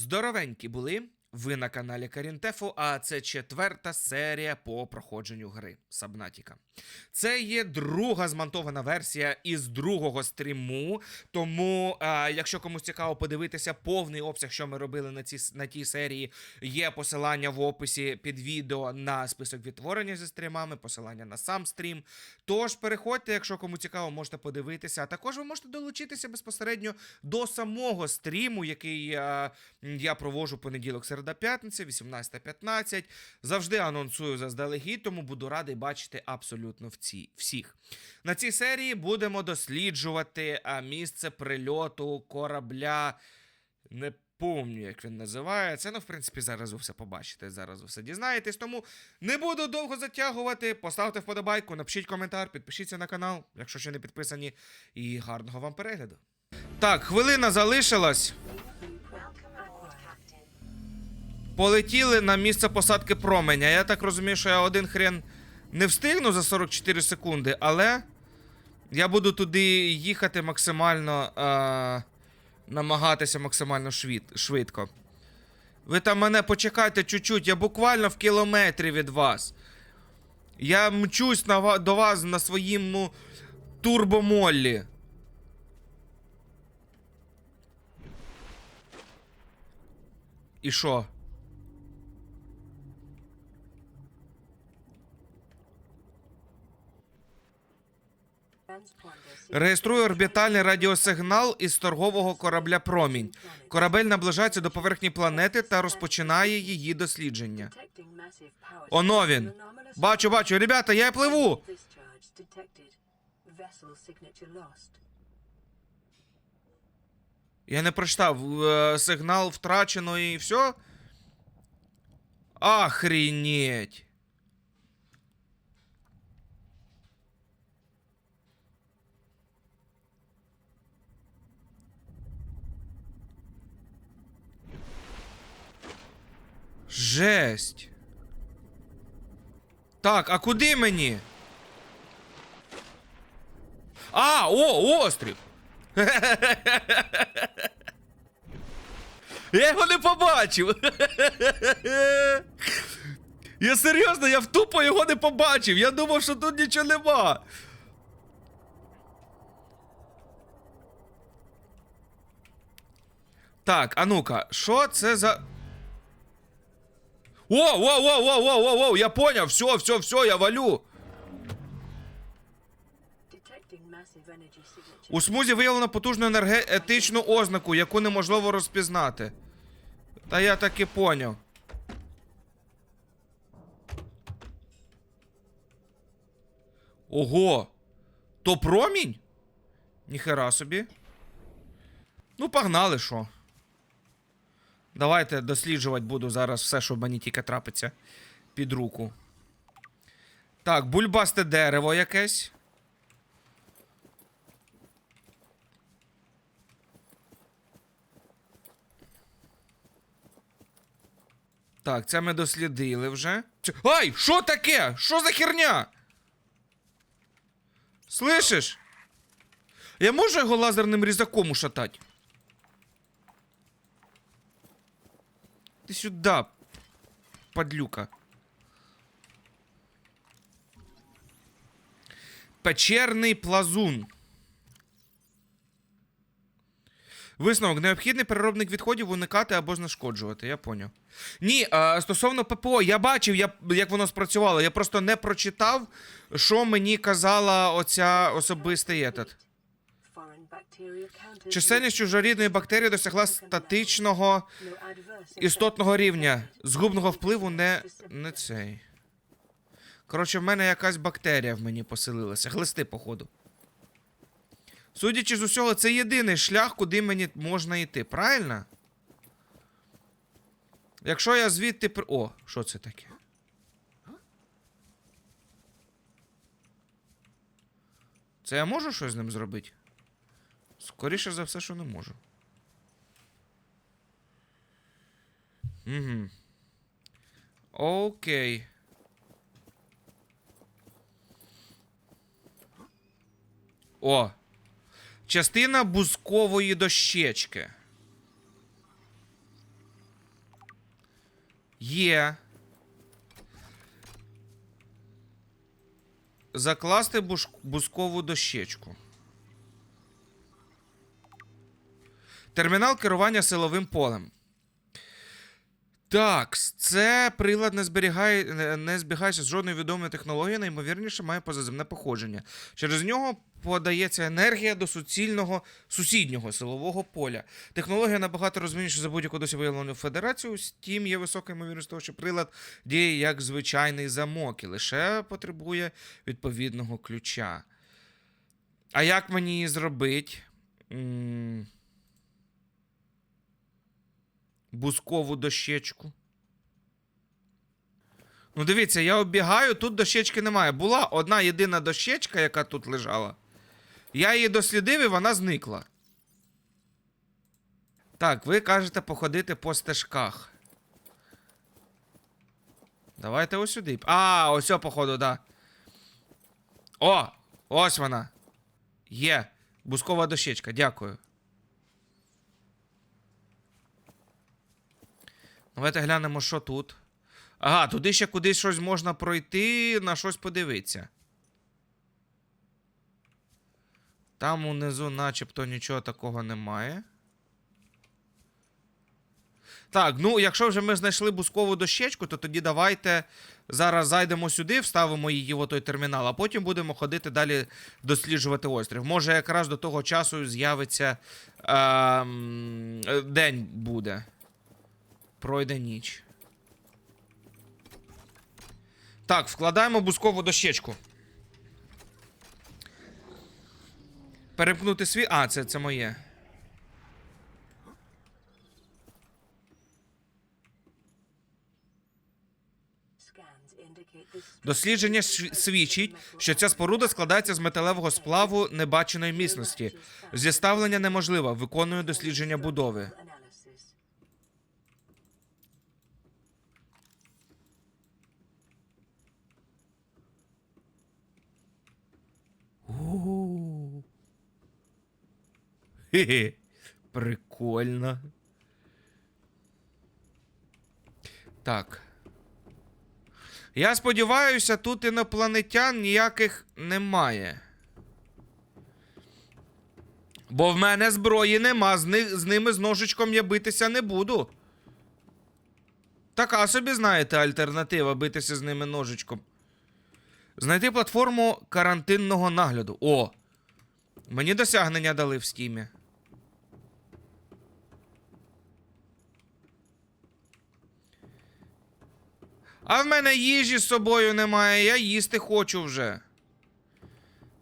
Здоровенькі були. Ви на каналі Карінтефу, а це четверта серія по проходженню гри Сабнатіка. Це є друга змонтована версія із другого стріму. Тому, а, якщо комусь цікаво подивитися повний обсяг, що ми робили на, ці, на тій серії, є посилання в описі під відео на список відтворення зі стрімами, посилання на сам стрім. Тож переходьте, якщо кому цікаво, можете подивитися. А також ви можете долучитися безпосередньо до самого стріму, який е, я проводжу понеділок, середа, п'ятниця, 18.15. Завжди анонсую заздалегідь, тому буду радий бачити абсолютно в ці, всіх. На цій серії будемо досліджувати місце прильоту корабля. Не помню, як він називається. Ну, в принципі, зараз ви все побачите, зараз ви все дізнаєтесь. Тому не буду довго затягувати. Поставте вподобайку, напишіть коментар, підпишіться на канал, якщо ще не підписані. І гарного вам перегляду. Так, хвилина залишилась. Полетіли на місце посадки променя. Я так розумію, що я один хрен не встигну за 44 секунди, але я буду туди їхати максимально. Е- намагатися максимально швид, швидко. Ви там мене почекайте чуть-чуть, я буквально в кілометрі від вас. Я мчусь на, до вас на своєму турбомоллі. І що? Реєструю орбітальний радіосигнал із торгового корабля Промінь. Корабель наближається до поверхні планети та розпочинає її дослідження. Оно він. Бачу, бачу, ребята, я пливу. Я не прочитав. Е, сигнал втрачено і все. Охренеть. Жесть. Так, а куди мені? А, о, острів. Я його не побачив. Я серйозно, я втупо його не побачив. Я думав, що тут нічого нема. Так, а ну-ка, що це за. О, о, о, о, о, о, о, я понял, все, все, все, я валю. У смузі виявлено потужну енергетичну ознаку, яку неможливо розпізнати. Та я таки поняв. Ого! То промінь? Ніхера собі. Ну, погнали, що. Давайте досліджувати буду зараз все, що мені тільки трапиться під руку. Так, бульбасте дерево якесь. Так, це ми дослідили вже. Ай, що таке? Що за херня? Слышиш? Я можу його лазерним різаком ушатати? Ти сюди, падлюка. Печерний плазун. Висновок. Необхідний переробник відходів уникати або знешкоджувати, я поняв. Ні, а, стосовно ППО, я бачив, я, як воно спрацювало. Я просто не прочитав, що мені казала оця особистий етат. Чисельність чужорідної бактерії досягла статичного істотного рівня. Згубного впливу не, не цей. Коротше, в мене якась бактерія в мені поселилася. Глисти, походу. Судячи з усього, це єдиний шлях, куди мені можна йти, правильно? Якщо я звідти. при- О, що це таке? Це я можу щось з ним зробити? Скоріше за все, що не можу. Угу. Окей. О. Частина бузкової дощечки. Є. Закласти буш... бускову дощечку. Термінал керування силовим полем. Так, це прилад не зберігає, не- збігається з жодною відомою технологією, наймовірніше має позаземне походження. Через нього подається енергія до суцільного сусіднього силового поля. Технологія набагато розвинніша за будь-яку досі виявлену федерацію. Втім, є висока ймовірність того, що прилад діє як звичайний замок і лише потребує відповідного ключа. А як мені її зробити? М, Бускову дощечку. Ну, дивіться, я оббігаю, тут дощечки немає. Була одна єдина дощечка, яка тут лежала. Я її дослідив і вона зникла. Так, ви кажете походити по стежках. Давайте ось сюди. А, ось, походу, да. О! Ось вона. Є. Бускова дощечка, дякую. Давайте глянемо, що тут. Ага, туди ще кудись щось можна пройти, на щось подивитися. Там унизу начебто нічого такого немає. Так, ну якщо вже ми знайшли бускову дощечку, то тоді давайте зараз зайдемо сюди, вставимо її в той термінал, а потім будемо ходити далі досліджувати острів. Може, якраз до того часу з'явиться е, день буде. Пройде ніч. Так, вкладаємо бускову дощечку. Перепнути свій. А, це, це моє. Дослідження свідчить, що ця споруда складається з металевого сплаву небаченої міцності. Зіставлення неможливо. Виконую дослідження будови. Хе-хе. Прикольно. Так. Я сподіваюся, тут інопланетян ніяких немає. Бо в мене зброї нема, з, них, з ними з ножичком я битися не буду. Така собі, знаєте, альтернатива битися з ними ножичком. Знайти платформу карантинного нагляду. О! Мені досягнення дали в стімі. А в мене їжі з собою немає, я їсти хочу вже.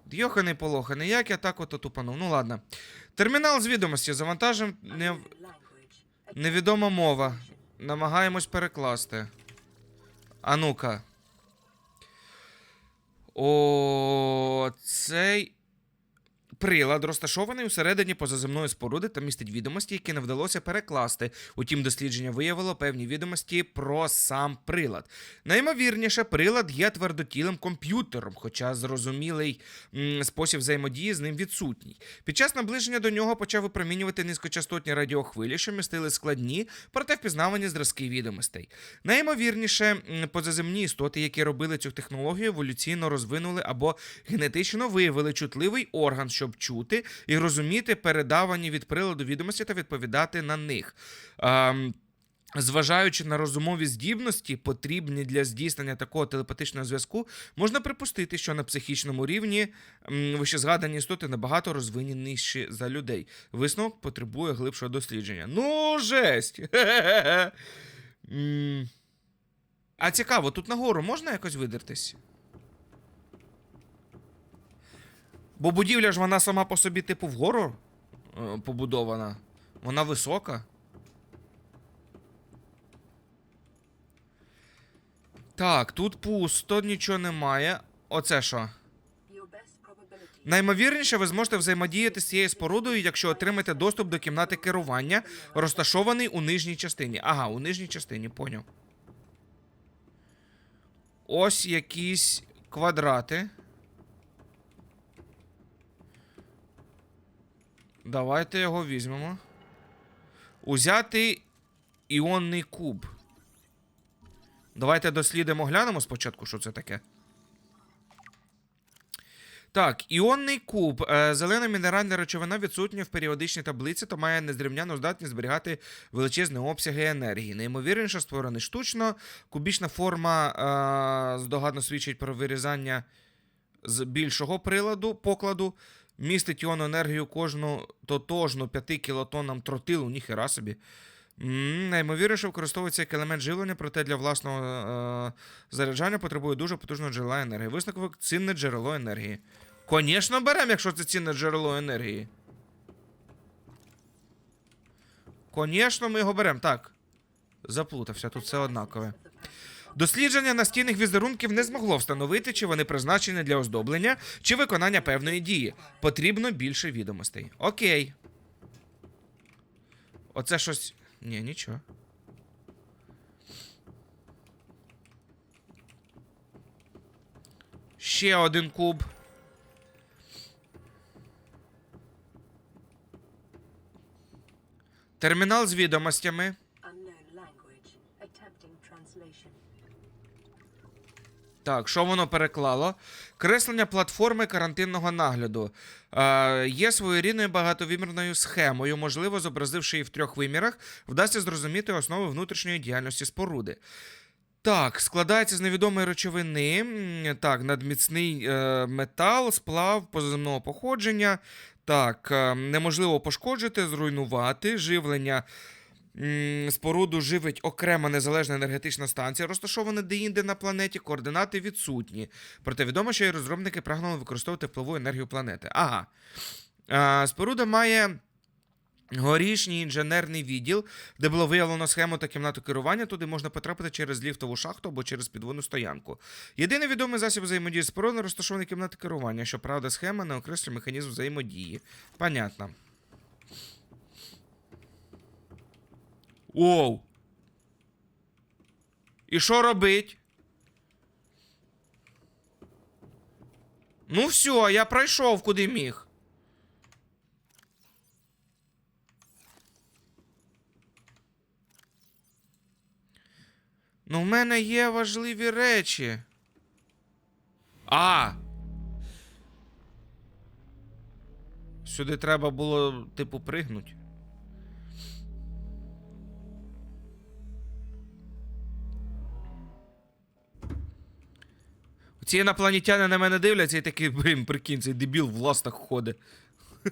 Дьоханий полоханий, як я так ото тупанув. Ну ладно. Термінал з відомості завантажив не... невідома мова. Намагаємось перекласти. А ну-ка. О, цей прилад розташований усередині позаземної споруди та містить відомості, які не вдалося перекласти. Утім, дослідження виявило певні відомості про сам прилад. Наймовірніше, прилад є твердотілим комп'ютером, хоча зрозумілий м, спосіб взаємодії з ним відсутній. Під час наближення до нього почав випромінювати низькочастотні радіохвилі, що містили складні, проте впізнавані зразки відомостей. Найімовірніше, м, позаземні істоти, які робили цю технологію, еволюційно розвинули або генетично виявили чутливий орган, щоб чути і розуміти передавані від приладу відомості та відповідати на них. Ем, Зважаючи на розумові здібності, потрібні для здійснення такого телепатичного зв'язку, можна припустити, що на психічному рівні вищезгадані істоти набагато розвиненіші за людей. Висновок потребує глибшого дослідження. Ну, жесть! А цікаво, тут нагору можна якось видертись? Бо будівля ж вона сама по собі, типу, вгору е, побудована. Вона висока. Так, тут пусто, нічого немає. Оце що? Наймовірніше, ви зможете взаємодіяти з цією спорудою, якщо отримаєте доступ до кімнати керування, розташований у нижній частині. Ага, у нижній частині, поняв. Ось якісь квадрати. Давайте його візьмемо. Узяти іонний куб. Давайте дослідимо, глянемо спочатку, що це таке. Так, іонний куб. Е, Зелена мінеральна речовина відсутня в періодичній таблиці, то має незрівняну здатність зберігати величезні обсяги енергії. Неймовірніше створений штучно. Кубічна форма е, здогадно свідчить про вирізання з більшого приладу, покладу. Містить іонну енергію кожну тотожну 5 кілотоннам тротилу, ніхера собі. Наймовірніше використовується як елемент живлення, проте для власного е, заряджання потребує дуже потужного джерела енергії. Висновок цінне джерело енергії. Звісно, беремо, якщо це цінне джерело енергії. Звісно, ми його беремо. Так. Заплутався, тут все однакове. Дослідження настінних візерунків не змогло встановити, чи вони призначені для оздоблення, чи виконання певної дії. Потрібно більше відомостей. Окей. Оце щось. Ні, нічого. Ще один куб. Термінал з відомостями. Так, що воно переклало? Креслення платформи карантинного нагляду. Е, є своєрідною багатовимірною схемою, можливо, зобразивши її в трьох вимірах, вдасться зрозуміти основи внутрішньої діяльності споруди. Так, складається з невідомої речовини. Так, надміцний е, метал, сплав позаземного походження. Так, е, неможливо пошкоджити, зруйнувати, живлення. Споруду живить окрема незалежна енергетична станція, розташована деінде на планеті, координати відсутні. Проте відомо, що її розробники прагнули використовувати впливу енергію планети. Ага. Споруда має горішній інженерний відділ, де було виявлено схему та кімнату керування. Туди можна потрапити через ліфтову шахту або через підводну стоянку. Єдиний відомий засіб взаємодії з спорудою розташований кімната керування. Щоправда, схема не окреслює механізм взаємодії. Понятно. Оу. І що робить? Ну все, я пройшов куди міг. Ну, в мене є важливі речі. А. Сюди треба було, типу, пригнути. Ці інопланетяни на мене дивляться і такі, блін, прикинь, цей дебіл в ластах ходить.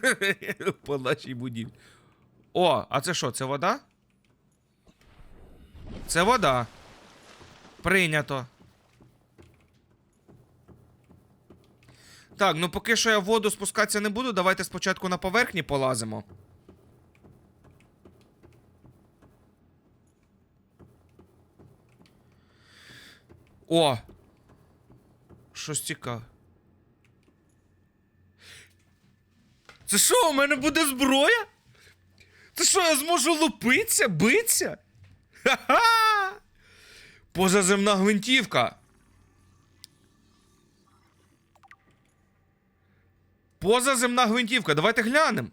По нашій будівлі. О, а це що, це вода? Це вода. Прийнято. Так, ну поки що я в воду спускатися не буду, давайте спочатку на поверхні полазимо. О! Щось цікаве. Це що, у мене буде зброя? Це що, я зможу лупитися, битися? Ха-ха! Позаземна гвинтівка. Позаземна гвинтівка. Давайте глянемо.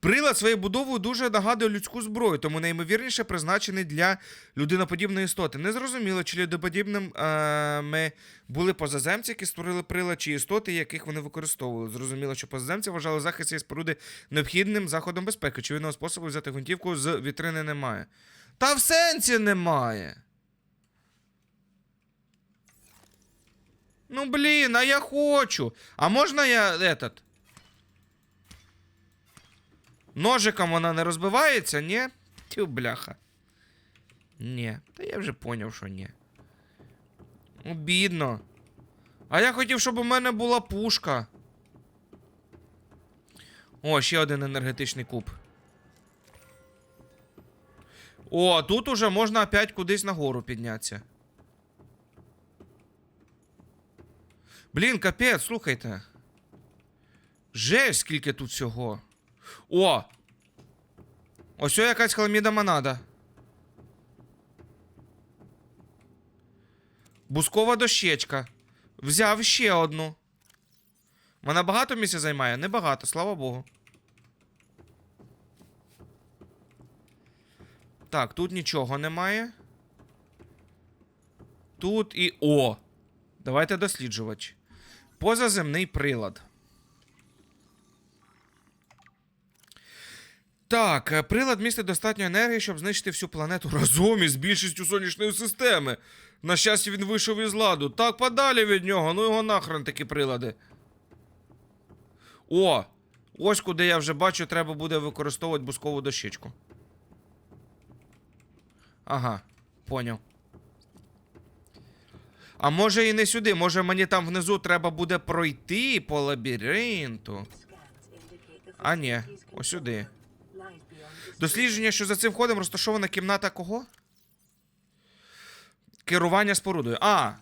Прилад своєю будовою дуже нагадує людську зброю, тому найімовірніше призначений для людиноподібної істоти. Незрозуміло, чи людоподібним е, були позаземці, які створили прилад, чи істоти, яких вони використовували. Зрозуміло, що позаземці вважали захист цієї споруди необхідним заходом безпеки. Чи Очевидного способу взяти гвинтівку з вітрини немає. Та в сенсі немає. Ну блін, а я хочу. А можна я этот? Ножиком вона не розбивається, ні? Тю, бляха. Ні. Та я вже поняв, що ні. Обідно. А я хотів, щоб у мене була пушка. О, ще один енергетичний куб. О, тут уже можна опять кудись нагору піднятися. Блін, капець, слухайте. Жесть, скільки тут всього. О! Ось якась хламіда монада. Бускова дощечка. Взяв ще одну. Вона багато місця займає? Небагато, слава Богу. Так, тут нічого немає. тут і. О! Давайте досліджувач. Позаземний прилад. Так, е, прилад містить достатньо енергії, щоб знищити всю планету разом із більшістю сонячної системи. На щастя, він вийшов із ладу. Так, подалі від нього, ну його нахрен такі прилади. О! Ось куди я вже бачу, треба буде використовувати бускову дощечку. Ага, поняв. А може і не сюди, може мені там внизу треба буде пройти по лабіринту. А ні, ось сюди. Дослідження, що за цим входом розташована кімната кого? Керування спорудою. А.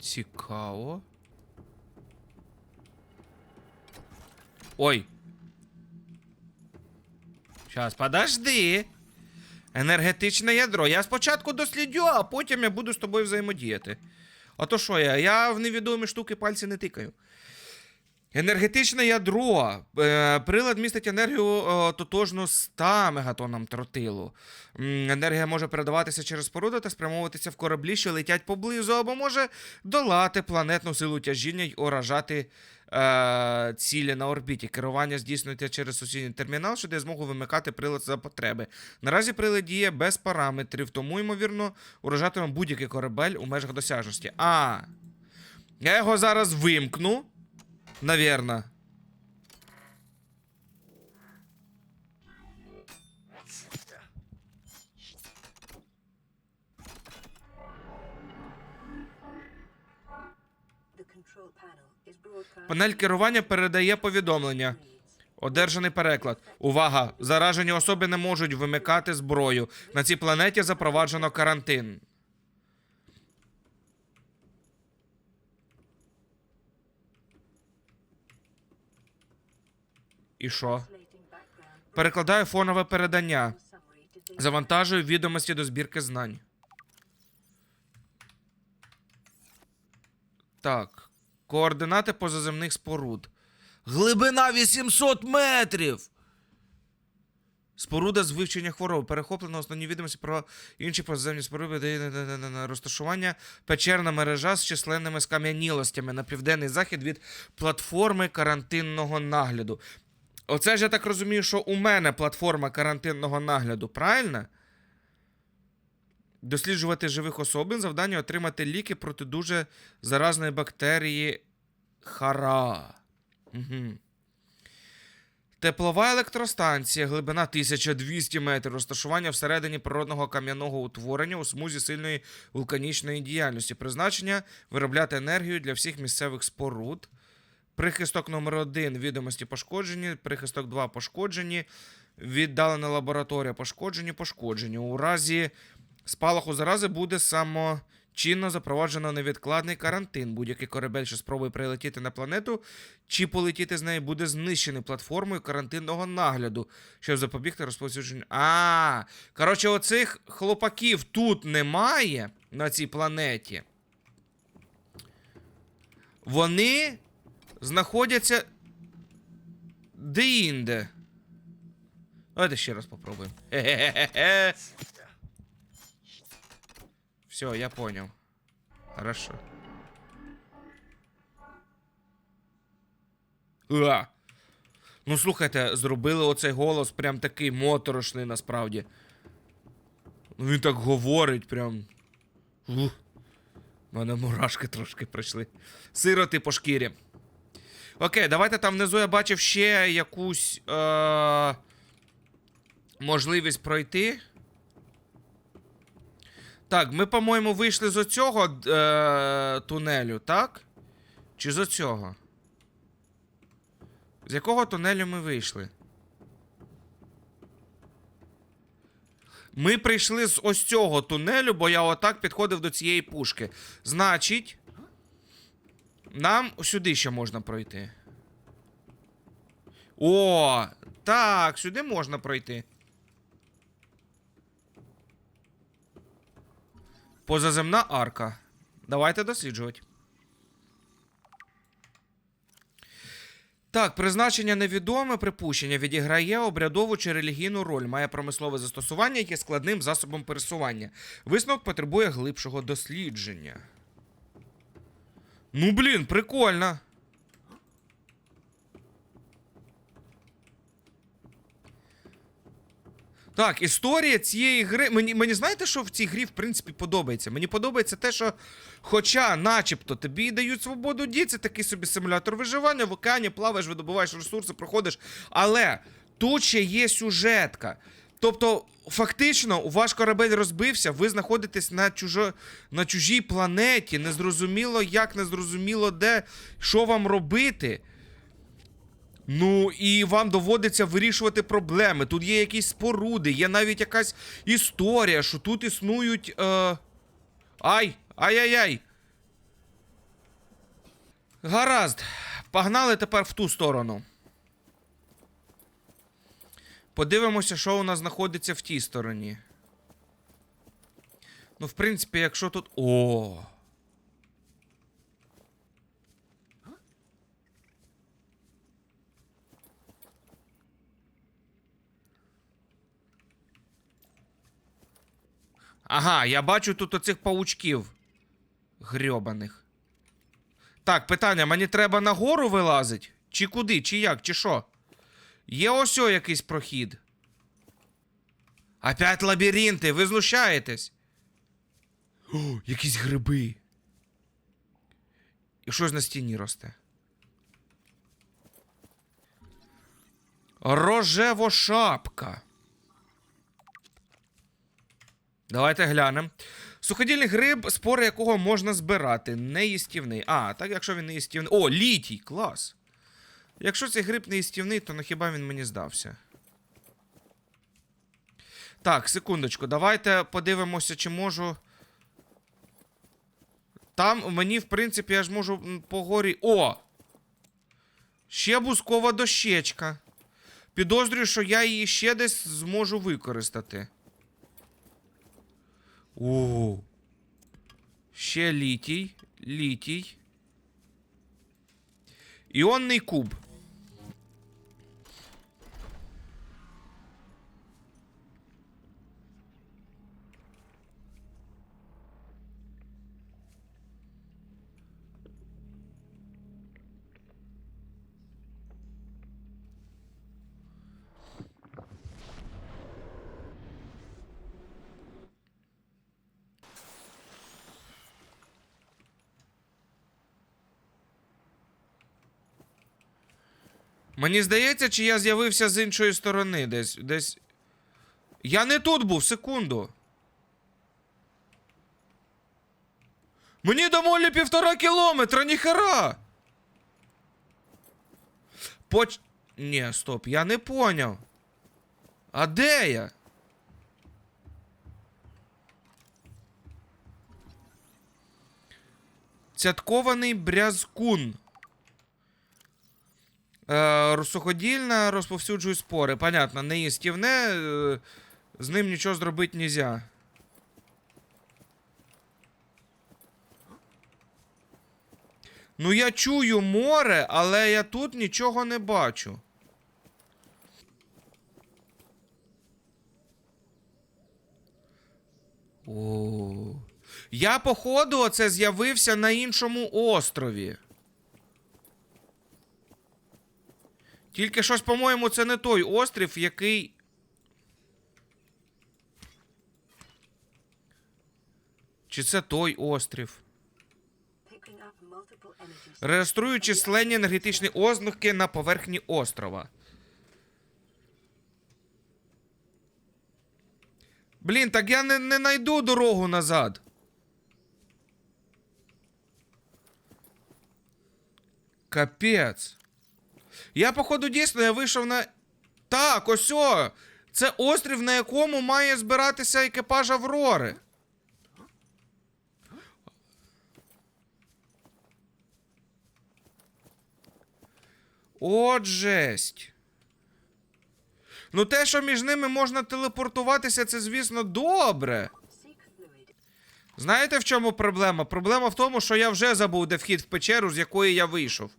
Цікаво. Ой. Щас, подожди. Енергетичне ядро. Я спочатку дослідю, а потім я буду з тобою взаємодіяти. А то що я? Я в невідомі штуки пальці не тикаю. Енергетичне ядро. Е, Прилад містить енергію е, тотожну 100 мегатонам тротилу. Енергія може передаватися через споруду та спрямовуватися в кораблі, що летять поблизу, або може долати планетну силу тяжіння й уражати е, цілі на орбіті. Керування здійснюється через сусідній термінал, що дає змогу вимикати прилад за потреби. Наразі прилад діє без параметрів, тому, ймовірно, уражатиме будь-який корабель у межах досяжності. А. Я його зараз вимкну. Навірно. Панель керування передає повідомлення. Одержаний переклад. Увага! Заражені особи не можуть вимикати зброю. На цій планеті запроваджено карантин. І що? Перекладаю фонове передання. Завантажую відомості до збірки знань. Так. Координати позаземних споруд. Глибина 800 метрів. Споруда з вивчення хвороб. Перехоплено основні відомості про інші позаземні споруди. Розташування печерна мережа з численними скам'янілостями на південний захід від платформи карантинного нагляду. Оце ж я так розумію, що у мене платформа карантинного нагляду, правильно? Досліджувати живих особин, завдання отримати ліки проти дуже заразної бактерії Хара. Угу. Теплова електростанція, глибина 1200 метрів, розташування всередині природного кам'яного утворення у смузі сильної вулканічної діяльності. Призначення виробляти енергію для всіх місцевих споруд. Прихисток номер 1 відомості пошкоджені, прихисток 2 пошкоджені, віддалена лабораторія пошкоджені, пошкоджені. У разі спалаху зарази буде самочинно запроваджено невідкладний карантин. Будь-який корабель, що спробує прилетіти на планету чи полетіти з неї, буде знищений платформою карантинного нагляду, щоб запобігти розповсюдженню. А, коротше, оцих хлопаків тут немає на цій планеті. Вони знаходяться де-інде. Давайте ще раз попробуємо. Хе-хе-хе-хе. Все, я понял. Хорошо. А. Ну, слухайте, зробили оцей голос прям такий моторошний насправді. Ну, він так говорить, прям. У мене мурашки трошки пройшли. Сироти по шкірі. Окей, давайте там внизу я бачив ще якусь е- можливість пройти. Так, ми, по-моєму, вийшли з оцього е- тунелю, так? Чи з оцього? З якого тунелю ми вийшли? Ми прийшли з ось цього тунелю, бо я отак підходив до цієї пушки. Значить, нам сюди ще можна пройти. О, так, сюди можна пройти. Позаземна арка. Давайте досліджувати. Так, призначення невідоме, припущення відіграє обрядову чи релігійну роль, має промислове застосування, є складним засобом пересування. Висновок потребує глибшого дослідження. Ну, блін, прикольно. Так, історія цієї гри. Мені, мені знаєте, що в цій грі, в принципі, подобається? Мені подобається те, що, хоча, начебто, тобі дають свободу дій, це такий собі симулятор виживання, в океані плаваєш, видобуваєш ресурси, проходиш. Але тут ще є сюжетка. Тобто, фактично, ваш корабель розбився, ви знаходитесь на, чужо... на чужій планеті, незрозуміло як, незрозуміло де, що вам робити. Ну, і вам доводиться вирішувати проблеми. Тут є якісь споруди, є навіть якась історія, що тут існують. Е... Ай! Ай-яй-яй! Гаразд. Погнали тепер в ту сторону. Подивимося, що у нас знаходиться в тій стороні. Ну, в принципі, якщо тут. О! Ага, я бачу тут оцих паучків. Грьобаних. Так, питання: мені треба нагору вилазить? Чи куди? Чи як, чи що? Є ось о якийсь прохід. Опять лабіринти, ви знущаєтесь. О, якісь гриби. І щось на стіні росте. Рожево шапка. Давайте глянемо. Суходільний гриб, спори якого можна збирати. Неїстівний. А, так якщо він неїстівний. О, літій! Клас. Якщо цей гриб неїстівний, то на хіба він мені здався? Так, секундочку, давайте подивимося, чи можу. Там мені, в принципі, я ж можу по горі. О! Ще бускова дощечка. Підозрюю, що я її ще десь зможу використати. О. Ще літій. Літій. Іонний куб. Мені здається, чи я з'явився з іншої сторони десь. десь. Я не тут був, секунду. Мені до молі півтора кілометра, ніхера. Поч... Ні, стоп, я не поняв. А де я? Цяткований брязкун. Е, суходільна розповсюджує спори. Понятно, не їстівне, е, з ним нічого зробити нельзя. Ну, я чую море, але я тут нічого не бачу. О. Я, походу, оце з'явився на іншому острові. Тільки щось, по-моєму, це не той острів, який. Чи це той острів? Реєструю численні енергетичні ознаки на поверхні острова. Блін, так я не, не найду дорогу назад. Капець. Я, походу, дійсно я вийшов на. Так, ось о! Це острів, на якому має збиратися екіпаж Аврори. От жесть. Ну, те, що між ними можна телепортуватися, це, звісно, добре. Знаєте, в чому проблема? Проблема в тому, що я вже забув, де вхід в печеру, з якої я вийшов.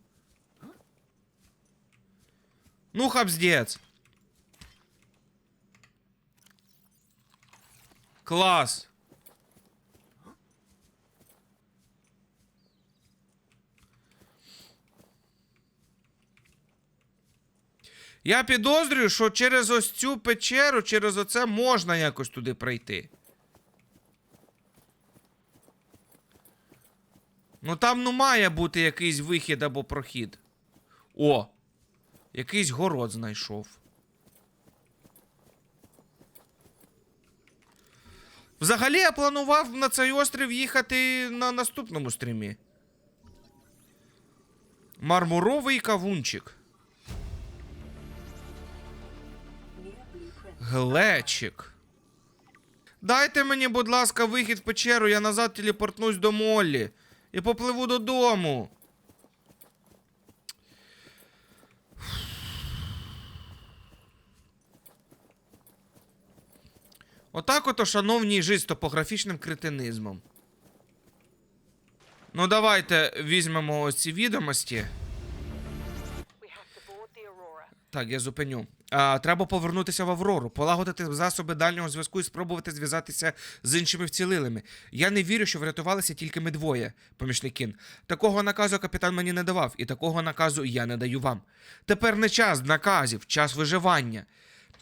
Ну, хабздець. Клас. Я підозрюю, що через ось цю печеру, через оце можна якось туди пройти. Ну там ну має бути якийсь вихід або прохід. О! Якийсь город знайшов. Взагалі я планував на цей острів їхати на наступному стрімі. Мармуровий кавунчик. Глечик. Дайте мені, будь ласка, вихід в печеру, я назад телепортнусь до Моллі. І попливу додому. Отак ото, шановні, жить з топографічним кретинизмом. Ну, давайте візьмемо ось ці відомості. Так, я зупиню. А, треба повернутися в Аврору, полагодити засоби дальнього зв'язку і спробувати зв'язатися з іншими вцілилими. Я не вірю, що врятувалися тільки ми двоє, помічник Кін. Такого наказу капітан мені не давав, і такого наказу я не даю вам. Тепер не час наказів, час виживання.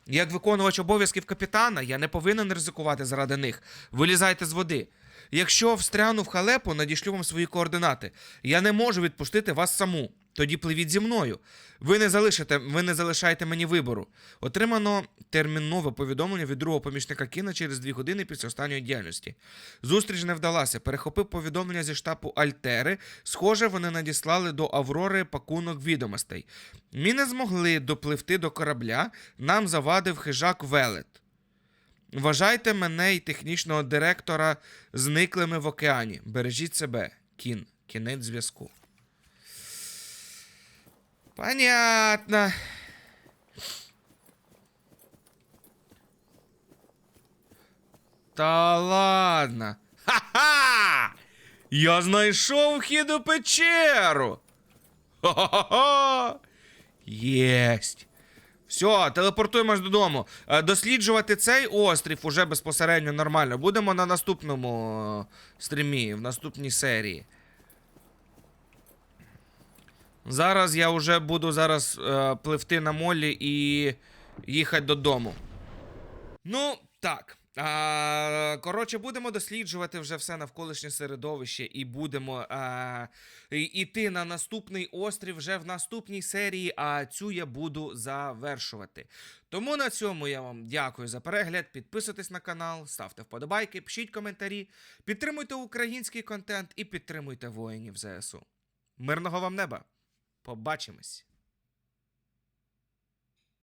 Як виконувач обов'язків капітана, я не повинен ризикувати заради них. Вилізайте з води. Якщо встряну в халепу, надішлю вам свої координати. Я не можу відпустити вас саму. Тоді пливіть зі мною. Ви не залишите, ви не залишаєте мені вибору. Отримано термінове повідомлення від другого помічника Кіна через дві години після останньої діяльності. Зустріч не вдалася. Перехопив повідомлення зі штабу Альтери. Схоже, вони надіслали до Аврори пакунок відомостей. Ми не змогли допливти до корабля. Нам завадив хижак Велет. Вважайте мене і технічного директора зниклими в океані. Бережіть себе. Кін. Кінець зв'язку. Понятно. Та ладно. Ха-ха! Я знайшов вхід у печеру. Хо-хо-хо! Єсть. Все, телепортуємось додому. Е, Досліджувати цей острів уже безпосередньо нормально. Будемо на наступному е, стрімі, в наступній серії. Зараз я вже буду зараз е, пливти на молі і їхати додому. Ну, так. А, коротше, будемо досліджувати вже все навколишнє середовище і будемо а, і- іти на наступний острів вже в наступній серії, а цю я буду завершувати. Тому на цьому я вам дякую за перегляд. Підписуйтесь на канал, ставте вподобайки, пишіть коментарі, підтримуйте український контент і підтримуйте воїнів ЗСУ. Мирного вам неба! Побачимось!